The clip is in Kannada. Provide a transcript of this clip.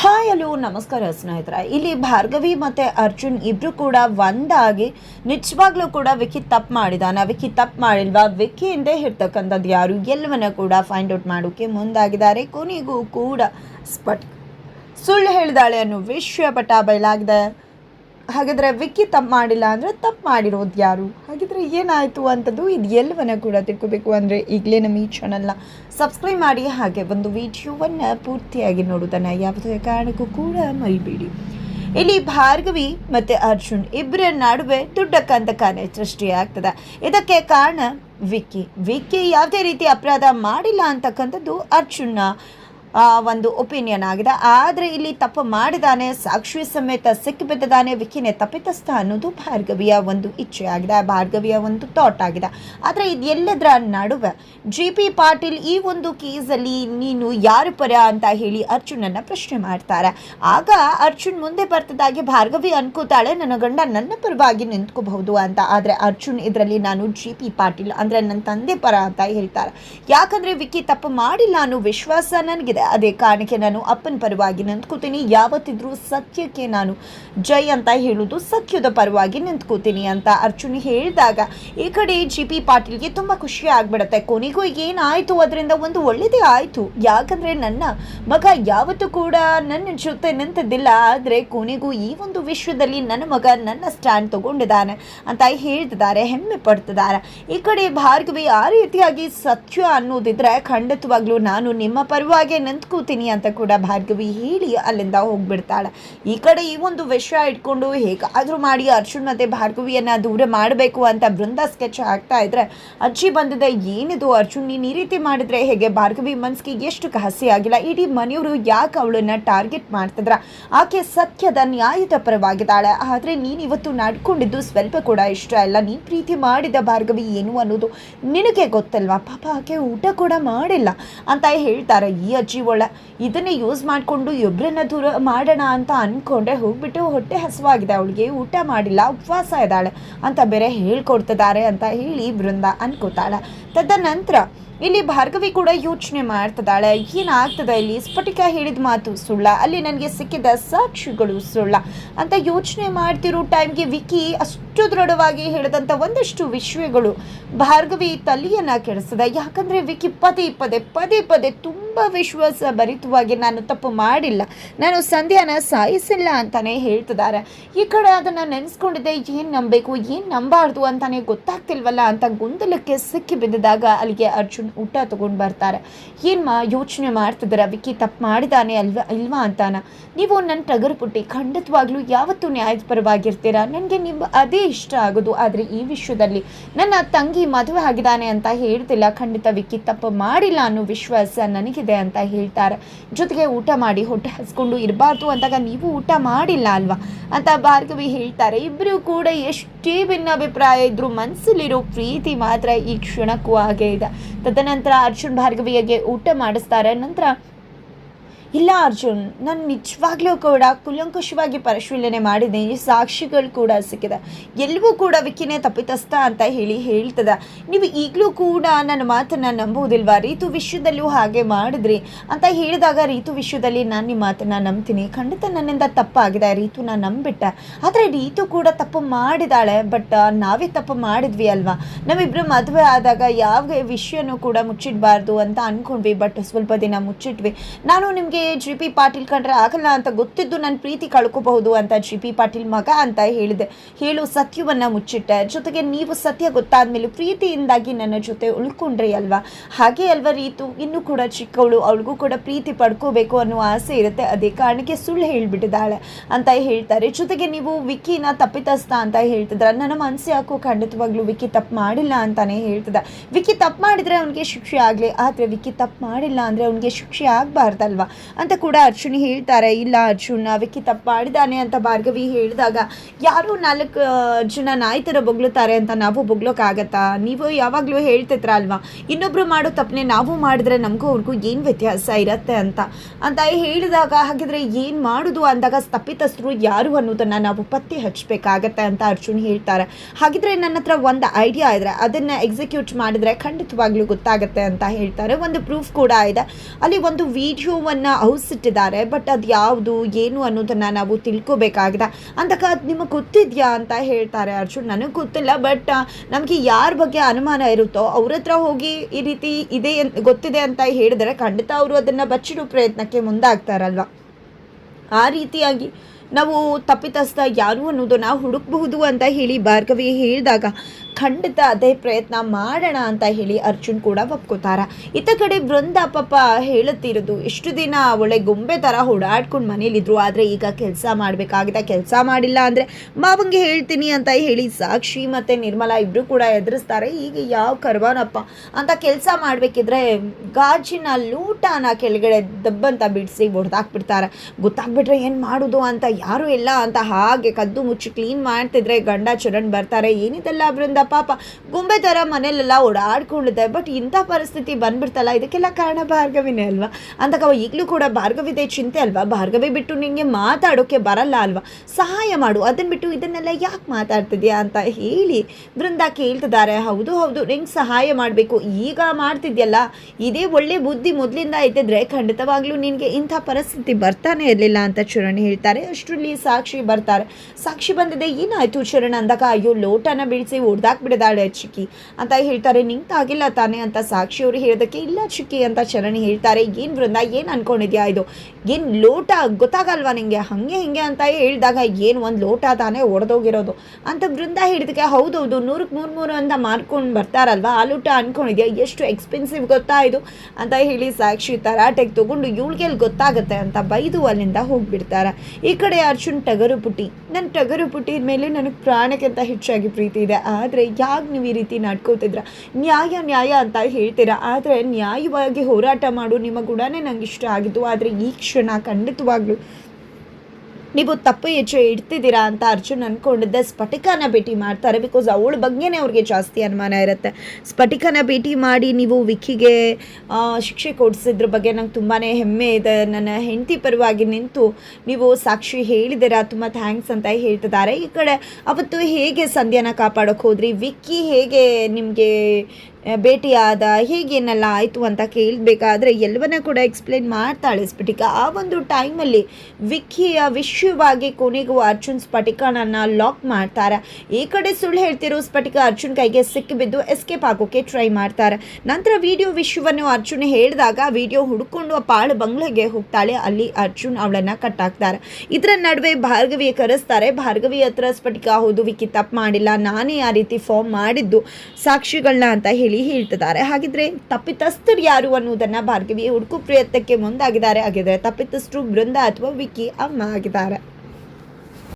ಹಾಯ್, ಹಲೋ, ನಮಸ್ಕಾರ ಸ್ನೇಹಿತರೆ. ಇಲ್ಲಿ ಭಾರ್ಗವಿ ಮತ್ತೆ ಅರ್ಜುನ್ ಇಬ್ರು ಕೂಡ ಒಂದಾಗಿ ನಿಜವಾಗ್ಲೂ ಕೂಡ ವಿಕ್ಕಿ ತಪ್ಪು ಮಾಡಿದಾನ ವಿಕ್ಕಿ ತಪ್ಪು ಮಾಡಿಲ್ವಾ? ವಿಕ್ಕಿ ಹಿಂದೆ ಇರ್ತಕ್ಕಂಥದ್ದು ಯಾರು? ಎಲ್ಲವನ್ನ ಕೂಡ ಫೈಂಡ್ ಔಟ್ ಮಾಡೋಕೆ ಮುಂದಾಗಿದ್ದಾರೆ. ಕೊನೆಗೂ ಕೂಡ ಸ್ಪಟ್ ಸುಳ್ಳು ಹೇಳಿದಾಳೆ ಅನ್ನೋ ವಿಷಯ ಪಟ ಬಯಲಾಗಿದೆ. ಹಾಗಾದ್ರೆ ವಿಕ್ಕಿ ತಪ್ಪು ಮಾಡಿಲ್ಲ ಅಂದರೆ ತಪ್ಪು ಮಾಡಿರೋದು ಯಾರು? ಹಾಗಿದ್ರೆ ಏನಾಯಿತು ಅಂತದ್ದು ಇದು ಎಲ್ಲವನ್ನ ಕೂಡ ತಿಳ್ಕೋಬೇಕು ಅಂದರೆ ಈಗಲೇ ನಮ್ಮ ಈ ಚಾನಲ್ನ ಸಬ್ಸ್ಕ್ರೈಬ್ ಮಾಡಿ ಹಾಗೆ ಒಂದು ವಿಡಿಯೋವನ್ನು ಪೂರ್ತಿಯಾಗಿ ನೋಡೋದನ್ನು ಯಾವುದೇ ಕಾರಣಕ್ಕೂ ಕೂಡ ಮರಿಬೇಡಿ. ಇಲ್ಲಿ ಭಾರ್ಗವಿ ಮತ್ತು ಅರ್ಜುನ್ ಇಬ್ಬರ ನಡುವೆ ದೊಡ್ಡ ಕಂದಕನೆ ಸೃಷ್ಟಿಯಾಗ್ತದೆ ಇದಕ್ಕೆ ಕಾರಣ ವಿಕ್ಕಿ. ವಿಕ್ಕಿ ಯಾವುದೇ ರೀತಿ ಅಪರಾಧ ಮಾಡಿಲ್ಲ ಅಂತಕ್ಕಂಥದ್ದು ಅರ್ಜುನ್ನ. ಒಂದು ಒಪಿನಿಯನ್ ಆಗಿದೆ. ಆದರೆ ಇಲ್ಲಿ ತಪ್ಪು ಮಾಡಿದಾನೆ, ಸಾಕ್ಷಿ ಸಮೇತ ಸಿಕ್ಕಿಬಿದ್ದಿದ್ದಾನೆ ವಿಕಿನೇ ತಪ್ಪಿತಸ್ಥ ಅನ್ನೋದು ಭಾರ್ಗವಿಯ ಒಂದು ಇಚ್ಛೆ ಆಗಿದೆ ಭಾರ್ಗವಿಯ ಒಂದು ಥಾಟ್ ಆಗಿದೆ. ಆದರೆ ಇದೆಲ್ಲದರ ನಡುವೆ? ಜಿ ಪಿ ಪಾಟೀಲ್ ಈ ಒಂದು ಕೇಸಲ್ಲಿ ನೀನು ಯಾರು ಪರ ಅಂತ ಹೇಳಿ ಅರ್ಜುನನ್ನು ಪ್ರಶ್ನೆ ಮಾಡ್ತಾರೆ. ಆಗ ಅರ್ಜುನ್ ಮುಂದೆ ಬರ್ತದಾಗಿ ಭಾರ್ಗವಿ ಅನ್ಕೋತಾಳೆ, ನನ್ನ ಗಂಡ ನನ್ನ ಪರವಾಗಿ ನಿಂತ್ಕೋಬಹುದು ಅಂತ. ಆದರೆ ಅರ್ಜುನ್ ಇದರಲ್ಲಿ ನಾನು ಜಿ ಪಿ ಪಾಟೀಲ್ ಅಂದರೆ ನನ್ನ ತಂದೆ ಪರ ಅಂತ ಹೇಳ್ತಾರೆ. ಯಾಕಂದರೆ ವಿಕ್ಕಿ ತಪ್ಪು ಮಾಡಿಲ್ಲ ಅನ್ನೋ ವಿಶ್ವಾಸ ನನಗಿದೆ. ಅದೇ ಕಾರಣಕ್ಕೆ ನಾನು ಅಪ್ಪನ ಪರವಾಗಿ ನಿಂತ್ಕೋತೀನಿ. ಯಾವತ್ತಿದ್ರೂ ಸತ್ಯಕ್ಕೆ ನಾನು ಜೈ ಅಂತ ಹೇಳೋದು ಸತ್ಯದ ಪರವಾಗಿ ನಿಂತ್ಕೋತೀನಿ ಅಂತ ಅರ್ಜುನ್ ಹೇಳಿದಾಗ ಈ ಕಡೆ ಜಿ ಪಿ ಪಾಟೀಲ್ಗೆ ತುಂಬ ಖುಷಿ ಆಗ್ಬಿಡುತ್ತೆ. ಕೊನೆಗೂ ಏನಾಯಿತು? ಅದರಿಂದ ಒಂದು ಒಳ್ಳೆಯದೇ ಆಯಿತು. ಯಾಕಂದರೆ ನನ್ನ ಮಗ ಯಾವತ್ತೂ ಕೂಡ ನನ್ನ ಜೊತೆ ನಿಂತಿದ್ದಿಲ್ಲ. ಆದರೆ ಕೊನೆಗೂ ಈ ಒಂದು ವಿಶ್ವದಲ್ಲಿ ನನ್ನ ಮಗ ನನ್ನ ಸ್ಟ್ಯಾಂಡ್ ತಗೊಂಡಿದ್ದಾನೆ ಅಂತ ಹೇಳ್ತಿದ್ದಾರೆ ಹೆಮ್ಮೆ ಪಡ್ತಿದ್ದಾರೆ. ಈ ಕಡೆ ಭಾರ್ಗವಿ ಆ ರೀತಿಯಾಗಿ ಸತ್ಯ ಅನ್ನೋದಿದ್ರೆ ಖಂಡಿತವಾಗ್ಲೂ ನಾನು ನಿಮ್ಮ ಪರವಾಗಿ ನಿಂತ್ಕೋತೀನಿ ಅಂತ ಕೂಡ ಭಾರ್ಗವಿ ಹೇಳಿ ಅಲ್ಲಿಂದ ಹೋಗ್ಬಿಡ್ತಾಳೆ. ಈ ಕಡೆ ಈ ಒಂದು ವಿಷಯ ಇಟ್ಕೊಂಡು ಹೇಗಾದರೂ ಮಾಡಿ ಅರ್ಜುನ್ ಮತ್ತೆ ಭಾರ್ಗವಿಯನ್ನ ದೂರ ಮಾಡಬೇಕು ಅಂತ ಬೃಂದ ಸ್ಕೆಚ್ ಆಗ್ತಾ ಇದ್ರೆ ಅಜ್ಜಿ ಬಂದಿದೆ, ಏನಿದು ಅರ್ಜುನ್ ನೀನು ಈ ರೀತಿ ಮಾಡಿದ್ರೆ ಹೇಗೆ? ಭಾರ್ಗವಿ ಮನ್ಸಿಗೆ ಎಷ್ಟು ಕಹಸಿ ಆಗಿಲ್ಲ, ಇಡೀ ಮನೆಯವರು ಯಾಕೆ ಅವಳನ್ನ ಟಾರ್ಗೆಟ್ ಮಾಡ್ತಿದ್ರ? ಆಕೆ ಸತ್ಯದ ನ್ಯಾಯದ ಪರವಾಗಿದ್ದಾಳೆ, ಆದರೆ ನೀನು ಇವತ್ತು ನಡ್ಕೊಂಡಿದ್ದು ಸ್ವಲ್ಪ ಕೂಡ ಇಷ್ಟ ಇಲ್ಲ. ನೀನು ಪ್ರೀತಿ ಮಾಡಿದ ಭಾರ್ಗವಿ ಏನು ಅನ್ನೋದು ನಿನಗೆ ಗೊತ್ತಲ್ವಾ? ಪಾಪ ಆಕೆ ಊಟ ಕೂಡ ಮಾಡಿಲ್ಲ ಅಂತ ಹೇಳ್ತಾರೆ ಈ ಅಜ್ಜಿ ಒಳ, ಇದನ್ನೇ ಯೂಸ್ ಮಾಡಿಕೊಂಡು ಇಬ್ಬರನ್ನ ದೂರ ಮಾಡೋಣ ಅಂತ ಅಂದ್ಕೊಂಡ್ರೆ ಹೋಗ್ಬಿಟ್ಟು ಹೊಟ್ಟೆ ಹಸುವಾಗಿದೆ. ಅವಳಿಗೆ ಊಟ ಮಾಡಿಲ್ಲ, ಉಪವಾಸ ಇದ್ದಾಳೆ ಅಂತ ಬೇರೆ ಹೇಳ್ಕೊಡ್ತಿದ್ದಾರೆ ಅಂತ ಹೇಳಿ ಬೃಂದ ಅನ್ಕೋತಾಳೆ. ತದನಂತರ ಇಲ್ಲಿ ಭಾರ್ಗವಿ ಕೂಡ ಯೋಚನೆ ಮಾಡ್ತಿದ್ದಾಳೆ. ಏನಾಗ್ತದೆ ಇಲ್ಲಿ? ಸ್ಫಟಿಕ ಹೇಳಿದ ಮಾತು ಸುಳ್ಳ. ಅಲ್ಲಿ ನನಗೆ ಸಿಕ್ಕಿದ ಸಾಕ್ಷಿಗಳು ಸುಳ್ಳ. ಅಂತ ಯೋಚನೆ ಮಾಡ್ತಿರೋ ಟೈಮ್ಗೆ ವಿಕಿ ಅಷ್ಟು ದೃಢವಾಗಿ ಹೇಳಿದಂಥ ಒಂದಷ್ಟು ವಿಷಯಗಳು ಭಾರ್ಗವಿ ತಲೆಯನ್ನು ಕೆಡಿಸ್ತದೆ ಯಾಕಂದರೆ ವಿಕಿ ಪದೇ ಪದೇ ಪದೇ ಪದೇ ತುಂಬ ವಿಶ್ವಾಸ ಭರಿತವಾಗಿ ನಾನು ತಪ್ಪು ಮಾಡಿಲ್ಲ. ನಾನು ಸಂಧ್ಯಾನ ಸಾಯಿಸಿಲ್ಲ ಅಂತಲೇ ಹೇಳ್ತಿದ್ದಾರೆ. ಈ ಕಡೆ ಅದನ್ನು ನೆನೆಸ್ಕೊಂಡಿದ್ದೆ, ಏನು ನಂಬಬೇಕು ಏನು ನಂಬಾರ್ದು ಅಂತಾನೆ ಗೊತ್ತಾಗ್ತಿಲ್ವಲ್ಲ ಅಂತ ಗೊಂದಲಕ್ಕೆ ಸಿಕ್ಕಿ ಬಿದ್ದಿದಾಗ ಅಲ್ಲಿಗೆ ಅರ್ಜುನ್ ಊಟ ತೊಗೊಂಡು ಬರ್ತಾರೆ. ಏನು ಮಾ ಯೋಚನೆ ಮಾಡ್ತಿದ್ದಾರೆ? ವಿಕ್ಕಿ ತಪ್ಪು ಮಾಡಿದಾನೆ ಅಲ್ವಾ, ಇಲ್ವಾ ಅಂತಾನ. ನೀವು ನನ್ನ ಟಗರು ಪುಟ್ಟಿ, ಖಂಡಿತವಾಗ್ಲೂ ಯಾವತ್ತೂ ನ್ಯಾಯದ ಪರವಾಗಿರ್ತೀರ? ನನಗೆ ನಿಮ್ಮ ಅದೇ ಇಷ್ಟ ಆಗೋದು. ಆದರೆ ಈ ವಿಷಯದಲ್ಲಿ ನನ್ನ ತಂಗಿ ಮದುವೆ ಆಗಿದ್ದಾನೆ ಅಂತ ಹೇಳ್ತಿಲ್ಲ. ಖಂಡಿತ ವಿಕ್ಕಿ ತಪ್ಪು ಮಾಡಿಲ್ಲ ಅನ್ನೋ ವಿಶ್ವಾಸ ನನಗಿದೆ ಅಂತ ಹೇಳ್ತಾರೆ. ಜೊತೆಗೆ ಊಟ ಮಾಡಿ ಹೊಟ್ಟೆ ಹಸ್ಕೊಂಡು ಇರಬಾರ್ದು ಅಂದಾಗ ನೀವು ಊಟ ಮಾಡಿಲ್ಲ ಅಲ್ವಾ? ಅಂತ ಭಾರ್ಗವಿ ಹೇಳ್ತಾರೆ. ಇಬ್ಬರೂ ಕೂಡ ಎಷ್ಟೇ ಭಿನ್ನಾಭಿಪ್ರಾಯ ಇದ್ರು ಮನಸ್ಸಲ್ಲಿರೋ ಪ್ರೀತಿ ಮಾತ್ರ ಈ ಕ್ಷಣಕ್ಕೂ ಹಾಗೆ ಇದೆ. ತದನಂತರ ಅರ್ಜುನ್ ಭಾರ್ಗವಿಯಾಗೆ ಊಟ ಮಾಡಿಸ್ತಾರೆ. ನಂತರ ಇಲ್ಲ ಅರ್ಜುನ್, ನಾನು ನಿಜವಾಗ್ಲೂ ಕೂಡ ಕುಲಂಕುಷವಾಗಿ ಪರಿಶೀಲನೆ ಮಾಡಿದೆ. ಈ ಸಾಕ್ಷಿಗಳು ಕೂಡ ಸಿಕ್ಕಿದೆ. ಎಲ್ಲವೂ ಕೂಡ ವಿಕಿನೇ ತಪ್ಪಿತಸ್ಥ ಅಂತ ಹೇಳಿ ಹೇಳ್ತದೆ. ನೀವು ಈಗಲೂ ಕೂಡ ನನ್ನ ಮಾತನ್ನು ನಂಬುವುದಿಲ್ವಾ? ರೀತು ವಿಷಯದಲ್ಲೂ ಹಾಗೆ ಮಾಡಿದ್ರಿ ಅಂತ ಹೇಳಿದಾಗ ರೀತು ವಿಷಯದಲ್ಲಿ ನಾನು ನಿಮ್ಮ ಮಾತನ್ನು ನಂಬ್ತೀನಿ. ಖಂಡಿತ ನನ್ನಿಂದ ತಪ್ಪಾಗಿದೆ. ರೀತು ನಾನು ನಂಬಿಟ್ಟೆ. ಆದರೆ ರೀತು ಕೂಡ ತಪ್ಪು ಮಾಡಿದಾಳೆ. ಬಟ್ ನಾವೇ ತಪ್ಪು ಮಾಡಿದ್ವಿ ಅಲ್ವಾ? ನಮ್ಮಿಬ್ಬರು ಮದುವೆ ಆದಾಗ ಯಾವ ವಿಷಯನೂ ಕೂಡ ಮುಚ್ಚಿಡಬಾರ್ದು ಅಂತ ಅಂದ್ಕೊಂಡ್ವಿ ಬಟ್, ಸ್ವಲ್ಪ ದಿನ ಮುಚ್ಚಿಟ್ವಿ. ನಾನು ನಿಮಗೆ ಜಿ ಪಿ ಪಾಟೀಲ್ ಕಂಡ್ರೆ ಆಗಲ್ಲ ಅಂತ ಗೊತ್ತಿದ್ದು ನನ್ನ ಪ್ರೀತಿ ಕಳ್ಕೋಬಹುದು ಅಂತ ಜಿ ಪಿ ಪಾಟೀಲ್ ಮಗ ಅಂತ ಹೇಳಿದೆ. ಹೇಳು ಸತ್ಯವನ್ನು ಮುಚ್ಚಿಟ್ಟೆ. ಜೊತೆಗೆ ನೀವು ಸತ್ಯ ಗೊತ್ತಾದ್ಮೇಲೆ ಪ್ರೀತಿಯಿಂದಾಗಿ ನನ್ನ ಜೊತೆ ಉಳ್ಕೊಂಡ್ರಿ ಅಲ್ವಾ? ಹಾಗೆ ಅಲ್ವಾ ರೀತು? ಇನ್ನೂ ಕೂಡ ಚಿಕ್ಕವಳು, ಅವಳಿಗೂ ಕೂಡ ಪ್ರೀತಿ ಪಡ್ಕೋಬೇಕು ಅನ್ನೋ ಆಸೆ ಇರುತ್ತೆ. ಅದೇ ಕಾರಣಕ್ಕೆ ಸುಳ್ಳು ಹೇಳಿಬಿಟ್ಟಿದ್ದಾಳೆ ಅಂತ ಹೇಳ್ತಾರೆ. ಜೊತೆಗೆ ನೀವು ವಿಕ್ಕಿನ ತಪ್ಪಿತಸ್ಥ ಅಂತ ಹೇಳ್ತಿದ್ರ. ನನ್ನ ಮನಸ್ಸು ಯಾಕೋ ಖಂಡಿತವಾಗ್ಲೂ ವಿಕ್ಕಿ ತಪ್ಪು ಮಾಡಿಲ್ಲ ಅಂತಾನೆ ಹೇಳ್ತಿದ್ದ. ವಿಕ್ಕಿ ತಪ್ಪು ಮಾಡಿದ್ರೆ ಅವನಿಗೆ ಶಿಕ್ಷೆ ಆಗಲಿ. ಆದರೆ ವಿಕ್ಕಿ ತಪ್ಪು ಮಾಡಿಲ್ಲ ಅಂದರೆ ಅವನಿಗೆ ಶಿಕ್ಷೆ ಆಗಬಾರ್ದಲ್ವಾ? ಅಂತ ಕೂಡ ಅರ್ಜುನ್ ಹೇಳ್ತಾರೆ. ಇಲ್ಲ, ಅರ್ಜುನ್ ವಿಕ್ಕಿ ತಪ್ಪಾಡಿದಾನೆ ಅಂತ ಭಾರ್ಗವಿ ಹೇಳಿದಾಗ ಯಾರು ನಾಲ್ಕು ಅರ್ಜುನ ಜನ ನಾಯಿ ಬೊಗ್ಳುತ್ತಾರೆ ಅಂತ ನಾವು ಬೊಗ್ಳೋಕ್ಕಾಗತ್ತಾ ನೀವು ಯಾವಾಗಲೂ ಹೇಳ್ತಿದ್ರ ಅಲ್ವಾ ಇನ್ನೊಬ್ರು ಮಾಡೋ ತಪ್ಪನೆ ನಾವು ಮಾಡಿದ್ರೆ ನಮಗೂ ಅವ್ರಿಗೂ ಏನು ವ್ಯತ್ಯಾಸ ಇರತ್ತೆ ಅಂತ? ಅಂತ ಹೇಳಿದಾಗ ಹಾಗಿದ್ರೆ ಏನು ಮಾಡೋದು ಅಂದಾಗ ತಪ್ಪಿತಸ್ಥರು ಯಾರು ಅನ್ನೋದನ್ನು ನಾವು ಪತ್ತೆ ಹಚ್ಚಬೇಕಾಗತ್ತೆ ಅಂತ ಅರ್ಜುನ್ ಹೇಳ್ತಾರೆ. ಹಾಗಿದ್ರೆ ನನ್ನ ಹತ್ರ ಒಂದು ಐಡಿಯಾ ಇದ್ರೆ ಅದನ್ನು ಎಕ್ಸಿಕ್ಯೂಟ್ ಮಾಡಿದ್ರೆ ಖಂಡಿತವಾಗ್ಲೂ ಗೊತ್ತಾಗುತ್ತೆ ಅಂತ ಹೇಳ್ತಾರೆ. ಒಂದು ಪ್ರೂಫ್ ಕೂಡ ಇದೆ. ಅಲ್ಲಿ ಒಂದು ವಿಡಿಯೋವನ್ನು ಔಸಿಟ್ಟಿದ್ದಾರೆ ಬಟ್ ಅದು ಯಾವುದು, ಏನು ಅನ್ನೋದನ್ನು ನಾವು ತಿಳ್ಕೊಬೇಕಾಗಿದೆ. ಅಂತಕ ನಿಮಗೆ ಗೊತ್ತಿದ್ಯಾ ಅಂತ ಹೇಳ್ತಾರೆ ಅರ್ಜುನ್. ನನಗೆ ಗೊತ್ತಿಲ್ಲ ಬಟ್ ನಮಗೆ ಯಾರ ಬಗ್ಗೆ ಅನುಮಾನ ಇರುತ್ತೋ ಅವ್ರ ಹತ್ರ ಹೋಗಿ ಈ ರೀತಿ ಇದೆ ಗೊತ್ತಿದೆ ಅಂತ ಹೇಳಿದರೆ ಖಂಡಿತ ಅವರು ಅದನ್ನು ಬಚ್ಚಿಡೋ ಪ್ರಯತ್ನಕ್ಕೆ ಮುಂದಾಗ್ತಾರಲ್ವ? ಆ ರೀತಿಯಾಗಿ ನಾವು ತಪ್ಪಿತಸ್ಥ ಯಾರು ಅನ್ನೋದನ್ನು ಹುಡುಕಬಹುದು ಅಂತ ಹೇಳಿ ಭಾರ್ಗವಿ ಹೇಳಿದಾಗ, ಖಂಡಿತ ಅದೇ ಪ್ರಯತ್ನ ಮಾಡೋಣ ಅಂತ ಹೇಳಿ ಅರ್ಜುನ್ ಕೂಡ ಒಪ್ಕೋತಾರ. ಇತ್ತ ಕಡೆ ಬೃಂದ ಪಾಪ ಹೇಳುತ್ತಿರೋದು, ಇಷ್ಟು ದಿನ ಒಳ್ಳೆ ಗೊಂಬೆ ಥರ ಓಡಾಡ್ಕೊಂಡು ಮನೇಲಿದ್ರು, ಆದರೆ ಈಗ ಕೆಲಸ ಮಾಡಬೇಕಾಗಿದೆ, ಕೆಲಸ ಮಾಡಿಲ್ಲ ಅಂದರೆ ಮಾವಂಗೆ ಹೇಳ್ತೀನಿ ಅಂತ ಹೇಳಿ ಸಾಕ್ಷಿ ಮತ್ತು ನಿರ್ಮಲಾ ಇಬ್ಬರು ಕೂಡ ಎದುರಿಸ್ತಾರೆ. ಈಗ ಯಾವ ಕರ್ವಾನಪ್ಪ ಅಂತ ಕೆಲಸ ಮಾಡಬೇಕಿದ್ರೆ ಗಾಜಿನ ಲೂಟನ ಕೆಳಗಡೆ ದಬ್ಬಂತ ಬಿಡಿಸಿ ಹೊಡೆದಾಕ್ಬಿಡ್ತಾರೆ. ಗೊತ್ತಾಗ್ಬಿಟ್ರೆ ಏನು ಮಾಡೋದು ಅಂತ ಯಾರೂ ಇಲ್ಲ ಅಂತ ಹಾಗೆ ಕದ್ದು ಮುಚ್ಚಿ ಕ್ಲೀನ್ ಮಾಡ್ತಿದ್ರೆ ಗಂಡ ಚರಣ್ ಬರ್ತಾರೆ. ಏನಿದೆಲ್ಲ ಅವರಿಂದ ಪಾಪ. ಗೊಂಬೆ ಥರ ಮನೇಲೆಲ್ಲ ಓಡಾಡ್ಕೊಂಡಿದೆ. ಬಟ್ ಇಂಥ ಪರಿಸ್ಥಿತಿ ಬಂದ್ಬಿಡ್ತಲ್ಲ. ಇದಕ್ಕೆಲ್ಲ ಕಾರಣ ಭಾರ್ಗವಿನೇ ಅಲ್ವಾ? ಅಂತಕವ ಈಗಲೂ ಕೂಡ ಭಾರ್ಗವಿದೆ ಚಿಂತೆ ಅಲ್ವಾ? ಭಾರ್ಗವಿ ಬಿಟ್ಟು ನಿನಗೆ ಮಾತಾಡೋಕ್ಕೆ ಬರಲ್ಲ ಅಲ್ವಾ? ಸಹಾಯ ಮಾಡು. ಅದನ್ನು ಬಿಟ್ಟು ಇದನ್ನೆಲ್ಲ ಯಾಕೆ ಮಾತಾಡ್ತಿದ್ಯಾ ಅಂತ ಹೇಳಿ ಬೃಂದ ಕೇಳ್ತಿದ್ದಾರೆ. ಹೌದು ಹೌದು. ನಿಂಗೆ ಸಹಾಯ ಮಾಡಬೇಕು. ಈಗ ಮಾಡ್ತಿದ್ಯಲ್ಲ. ಇದೇ ಒಳ್ಳೆ ಬುದ್ಧಿ ಮೊದಲಿಂದ ಇದ್ದಿದ್ರೆ ಖಂಡಿತವಾಗ್ಲೂ ನಿನಗೆ ಇಂಥ ಪರಿಸ್ಥಿತಿ ಬರ್ತಾನೆ ಇರಲಿಲ್ಲ ಅಂತ ಚರಣ್ ಹೇಳ್ತಾರೆ. ಅಷ್ಟರಲ್ಲಿ ಸಾಕ್ಷಿ ಬರ್ತಾರೆ. ಸಾಕ್ಷಿ ಬಂದಿದೆ, ಏನಾಯ್ತು? ಚರಣ್ ಅಂದಾಗ, ಅಯ್ಯೋ, ಲೋಟನ ಬೀಳಿಸಿ ಹೊಡ್ದಾಕ್ಬಿಡಿದಾಳೆ ಚಿಕ್ಕಿ. ಅಂತ ಹೇಳ್ತಾರೆ, ನಿಂತಾಗಿಲ್ಲ ತಾನೆ ಅಂತ ಸಾಕ್ಷಿ ಅವರು ಹೇಳೋದಕ್ಕೆ, ಇಲ್ಲ ಚಿಕ್ಕಿ ಅಂತ ಚರಣ್ ಹೇಳ್ತಾರೆ, ಏನು ವೃಂದ, ಏನು ಅನ್ಕೊಂಡಿದ್ಯಾ ಇದು? ಏನು ಲೋಟ ಗೊತ್ತಾಗಲ್ವಾ ನಿಂಗೆ? ಹಾಗೆ ಹಿಂಗೆ ಅಂತ ಹೇಳಿದಾಗ, ಏನು ಒಂದು ಲೋಟ ತಾನೇ ಒಡೆದೋಗಿರೋದು? ಅಂತ ವೃಂದ ಹೇಳಿದಕ್ಕೆ, ಹೌದೌದು ನೂರಕ್ಕೆ ಮೂರು ಮೂರು ಅಂತ ಮಾರ್ಕೊಂಡು ಬರ್ತಾರಲ್ವಾ? ಆ ಲೋಟ ಅನ್ಕೊಂಡಿದ್ಯಾ? ಎಷ್ಟು ಎಕ್ಸ್ಪೆನ್ಸಿವ್ ಗೊತ್ತಾ ಇದು? ಅಂತ ಹೇಳಿ ಸಾಕ್ಷಿ ತರಾಟೆಗೆ ತಗೊಂಡು ಇವಳಿಗೆ ಗೊತ್ತಾಗುತ್ತೆ ಅಂತ ಬೈದು ಅಲ್ಲಿಂದ ಹೋಗ್ಬಿಡ್ತಾರೆ. ಈ ಕಡೆ ಅರ್ಜುನ್ ಟಗರು ಪುಟ್ಟಿ. ನನ್ನ ಟಗರು ಪುಟ್ಟಿ ಮೇಲೆ ನನಗೆ ಪ್ರಾಣಕ್ಕಿಂತ ಹೆಚ್ಚಾಗಿ ಪ್ರೀತಿ ಇದೆ. ಆದರೆ ಯಾಕೆ ನೀವು ಈ ರೀತಿ ನಡ್ಕೋತಿದ್ರ? ನ್ಯಾಯ ನ್ಯಾಯ ಅಂತ ಹೇಳ್ತೀರಾ? ಆದರೆ ನ್ಯಾಯವಾಗಿ ಹೋರಾಟ ಮಾಡು ನಿಮ್ಮ ಗುಣನೇ ನಂಗೆ ಇಷ್ಟ ಆಗಿತ್ತು ಆದರೆ ಈ ಕ್ಷಣ ಖಂಡಿತವಾಗ್ಲೂ ನೀವು ತಪ್ಪು ಹೆಚ್ಚು ಇಡ್ತಿದ್ದೀರಾ ಅಂತ ಅರ್ಜುನ್ ಅಂದ್ಕೊಂಡಿದ್ದೆ ಸ್ಫಟಿಕನ ಭೇಟಿ ಮಾಡ್ತಾರೆ ಬಿಕಾಸ್ ಅವಳ ಬಗ್ಗೆನೇ ಅವ್ರಿಗೆ ಜಾಸ್ತಿ ಅನುಮಾನ ಇರುತ್ತೆ. ಸ್ಫಟಿಕನ ಭೇಟಿ ಮಾಡಿ ನೀವು ವಿಕ್ಕಿಗೆ ಶಿಕ್ಷೆ ಕೊಡಿಸಿದ್ರ ಬಗ್ಗೆ ನಂಗೆ ತುಂಬಾ ಹೆಮ್ಮೆ ಇದೆ. ನನ್ನ ಹೆಂಡತಿ ಪರವಾಗಿ ನಿಂತು ನೀವು ಸಾಕ್ಷಿ ಹೇಳಿದಿರಾ ತುಂಬ ಥ್ಯಾಂಕ್ಸ್ ಅಂತ ಹೇಳ್ತಿದ್ದಾರೆ. ಈ ಕಡೆ ಅವತ್ತು ಹೇಗೆ ಸಂಧ್ಯಾನ ಕಾಪಾಡೋಕೆ ಹೋದ್ರಿ? ವಿಕ್ಕಿ ಹೇಗೆ ನಿಮಗೆ ಭೇಟಿಯಾದ ಹೀಗೇನೆಲ್ಲ ಆಯಿತು ಅಂತ ಕೇಳಬೇಕಾದ್ರೆ ಎಲ್ಲವನ್ನ ಕೂಡ ಎಕ್ಸ್ಪ್ಲೇನ್ ಮಾಡ್ತಾಳೆ ಸ್ಫಟಿಕ ಆ ಒಂದು ಟೈಮಲ್ಲಿ ವಿಕ್ಕಿಯ ವಿಷಯವಾಗಿ ಕೊನೆಗೂ ಅರ್ಜುನ್ ಸ್ಫಟಿಕನನ್ನು ಲಾಕ್ ಮಾಡ್ತಾರೆ. ಈ ಕಡೆ ಸುಳ್ಳು ಹೇಳ್ತಿರೋ ಸ್ಫಟಿಕ ಅರ್ಜುನ್ ಕೈಗೆ ಸಿಕ್ಕಿಬಿದ್ದು ಎಸ್ಕೇಪ್ ಆಗೋಕೆ ಟ್ರೈ ಮಾಡ್ತಾರೆ. ನಂತರ ವಿಡಿಯೋ ವಿಶ್ವವನ್ನು ಅರ್ಜುನ್ ಹೇಳಿದಾಗ ವಿಡಿಯೋ ಹುಡುಕೊಂಡು ಆ ಪಾಳು ಬಂಗ್ಲೆಗೆ ಹೋಗ್ತಾಳೆ. ಅಲ್ಲಿ ಅರ್ಜುನ್ ಅವಳನ್ನು ಕಟ್ಟಾಕ್ತಾರೆ. ಇದರ ನಡುವೆ ಭಾರ್ಗವಿಯ ಕರೆಸ್ತಾರೆ. ಭಾರ್ಗವಿ ಹತ್ರ ಸ್ಫಟಿಕ ಹೌದು ವಿಕ್ಕಿ ತಪ್ಪು ಮಾಡಿಲ್ಲ. ನಾನೇ ಆ ರೀತಿ ಫಾರ್ಮ್ ಮಾಡಿದ್ದು ಸಾಕ್ಷಿಗಳನ್ನ ಅಂತ ಹೇಳಿ ಹೇಳ್ತಿದ್ದಾರೆ. ಹಾಗಿದ್ರೆ ತಪ್ಪಿತಸ್ಥರು ಯಾರು ಅನ್ನುವುದನ್ನ ಭಾರ್ಗವಿ ಹುಡುಕು ಪ್ರಯತ್ನಕ್ಕೆ ಮುಂದಾಗಿದ್ದಾರೆ. ಹಾಗಿದ್ರೆ ತಪ್ಪಿತಸ್ಥರು ಬೃಂದ ಅಥವಾ ವಿಕಿ ಅಮ್ಮ ಆಗಿದ್ದಾರೆ.